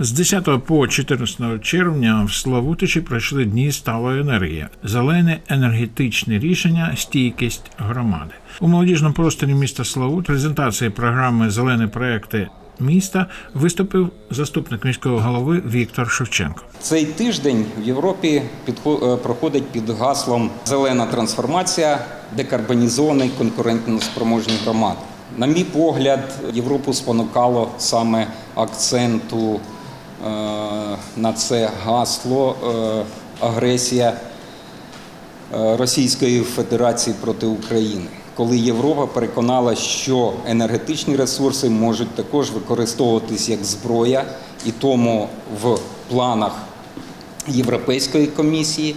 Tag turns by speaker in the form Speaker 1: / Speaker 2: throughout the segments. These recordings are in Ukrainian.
Speaker 1: З 10 по 14 червня в Славутичі пройшли дні сталої енергії, зелене енергетичне рішення, стійкість громади. У молодіжному просторі міста Славут презентації програми Зелені проекти міста виступив заступник міського голови Віктор Шевченко.
Speaker 2: Цей тиждень в Європі е, проходить під гаслом Зелена трансформація, декарбонізований конкурентноспроможні громади. На мій погляд, Європу спонукало саме акценту на це гасло е, агресія е, Російської Федерації проти України, коли Європа переконала, що енергетичні ресурси можуть також використовуватись як зброя, і тому в планах Європейської комісії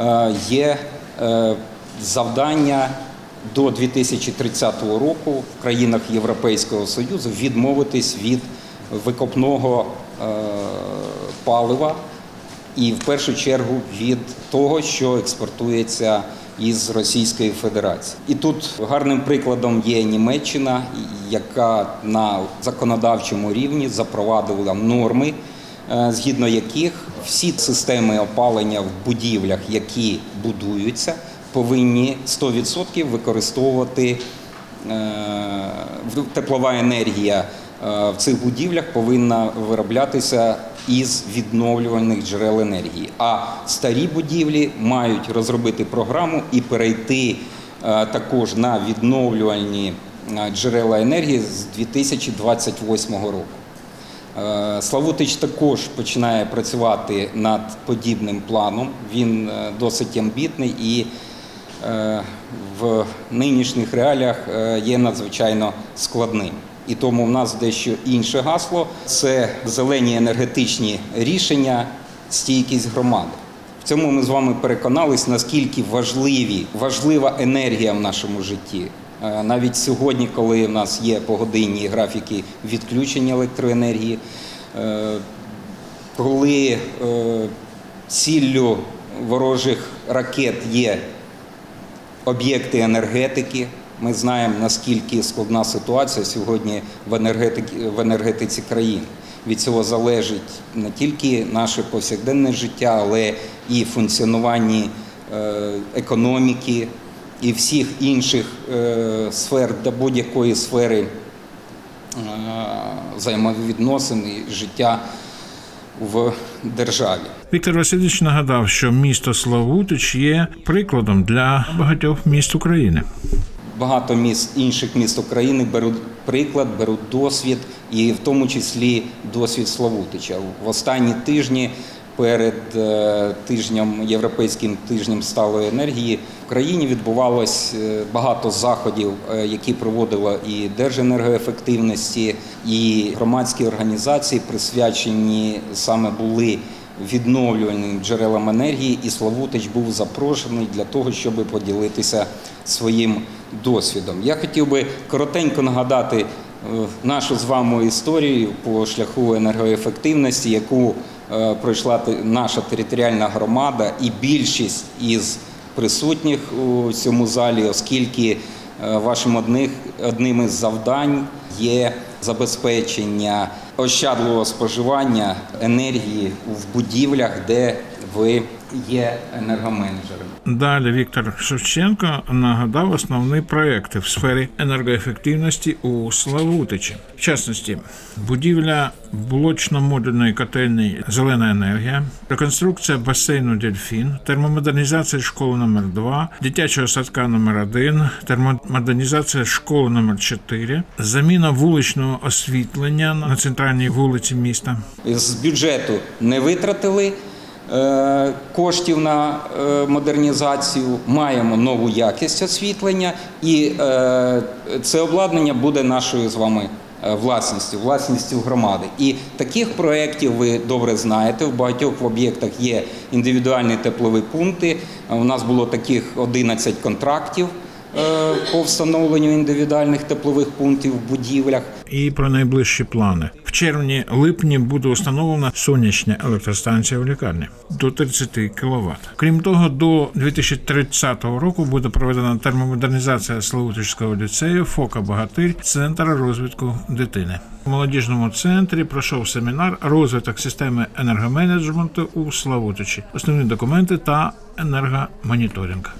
Speaker 2: е, є е, завдання до 2030 року в країнах Європейського Союзу відмовитись від викопного е, палива і в першу чергу від того, що експортується із Російської Федерації. І тут гарним прикладом є Німеччина, яка на законодавчому рівні запровадила норми, е, згідно яких всі системи опалення в будівлях, які будуються, повинні 100% використовувати е, теплова енергія е, в цих будівлях повинна вироблятися із відновлювальних джерел енергії. А старі будівлі мають розробити програму і перейти е, також на відновлювальні е, джерела енергії з 2028 року. Е, Славутич також починає працювати над подібним планом. Він е, досить амбітний і е, в нинішніх реаліях е, є надзвичайно складним. І тому в нас дещо інше гасло це зелені енергетичні рішення, стійкість громади. В цьому ми з вами переконались, наскільки важливі, важлива енергія в нашому житті. Е, Навіть сьогодні, коли в нас є погодинні графіки відключення електроенергії, е, коли е, ціллю ворожих ракет є об'єкти енергетики. Ми знаємо, наскільки складна ситуація сьогодні в енергетиці, в енергетиці країни. Від цього залежить не тільки наше повсякденне життя, але і функціонування е, економіки і всіх інших е, сфер до будь-якої сфери е, взаємовідносин і життя в державі.
Speaker 1: Віктор Васильович нагадав, що місто Славутич є прикладом для багатьох міст України.
Speaker 2: Багато міст інших міст України беруть приклад, беруть досвід, і в тому числі досвід Славутича. В останні тижні перед е, тижнем європейським тижнем сталої енергії в країні відбувалось е, багато заходів, е, які проводила і Держенергоефективності, і громадські організації, присвячені саме були відновлювальним джерелам енергії, і Славутич був запрошений для того, щоб поділитися своїм досвідом. Я хотів би коротенько нагадати е, нашу з вами історію по шляху енергоефективності, яку е, пройшла наша територіальна громада, і більшість із присутніх у цьому залі, оскільки е, вашим одних, одним із завдань є забезпечення ощадливого споживання енергії в будівлях, де ви є енергоменеджером.
Speaker 1: Далі Віктор Шевченко нагадав основні проекти в сфері енергоефективності у Славутичі. В частності, будівля блочно-модульної котельні Зелена енергія, реконструкція басейну Дельфін, термомодернізація школи номер 2 дитячого садка номер 1 термомодернізація школи номер 4 заміна вуличного освітлення на центральній вулиці міста.
Speaker 2: З бюджету не витратили коштів на е, модернізацію, маємо нову якість освітлення, і е, це обладнання буде нашою з вами е, власністю, власністю громади. І таких проєктів ви добре знаєте. В багатьох об'єктах є індивідуальні теплові пункти. У нас було таких 11 контрактів. Е, по встановленню індивідуальних теплових пунктів в будівлях.
Speaker 1: І про найближчі плани. В червні-липні буде установлена сонячна електростанція в лікарні до 30 кВт. Крім того, до 2030 року буде проведена термомодернізація Славутичського ліцею Фока Багатир, центр розвитку дитини. У молодіжному центрі пройшов семінар розвиток системи енергоменеджменту у Славутичі, основні документи та енергомоніторинг.